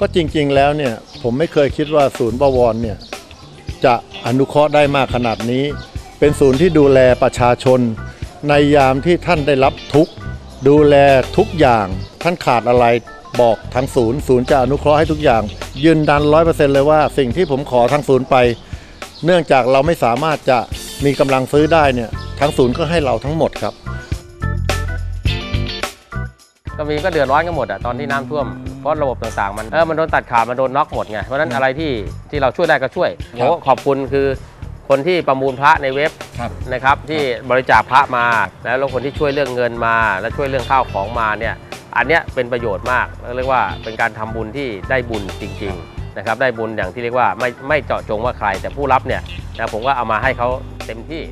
ก็จริงๆแล้วเนี่ยผมไม่เคยคิดว่าศูนย์บวรเนี่ยจะอนุเคราะห์ได้มากขนาดนี้ เป็นศูนย์ที่ดูแลประชาชน ในยามที่ท่านได้รับทุกดูแลทุกอย่างท่านขาดอะไรบอกทางศูนย์ ศูนย์จะอนุเคราะห์ให้ทุกอย่าง ยืนดันร้อยเปอร์เซ็นต์เลยว่าสิ่งที่ผมขอทางศูนย์ไป เนื่องจากเราไม่สามารถจะมีกำลังซื้อได้เนี่ยทางศูนย์ก็ให้เราทั้งหมดครับ ก็มีก็เดือดร้อนกันหมดอะตอนที่น้ำท่วมเพราะระบบต่างๆ มันเออมันโดนตัดขาดมันโดนน็อกหมดไงเพราะฉะนั้นอะไรที่ที่เราช่วยได้ก็ช่วยครัผมบก็ขอบคุณคือคนที่ประมูลพระในเว็บครับนะครับที่บริจาคพระมา แล้วคนที่ช่วยเรื่องเงินมา และช่วยเรื่องข้าวของมาเนี่ยอันเนี้ยเป็นประโยชน์มากแล้วเรียกว่าเป็นการทำบุญที่ได้บุญจริงๆนะครับได้บุญอย่างที่เรียกว่าไม่ไม่เจาะจงว่าใคร แต่ผู้รับเนี่ยนะผมก็เอามาให้เขาเต็มที่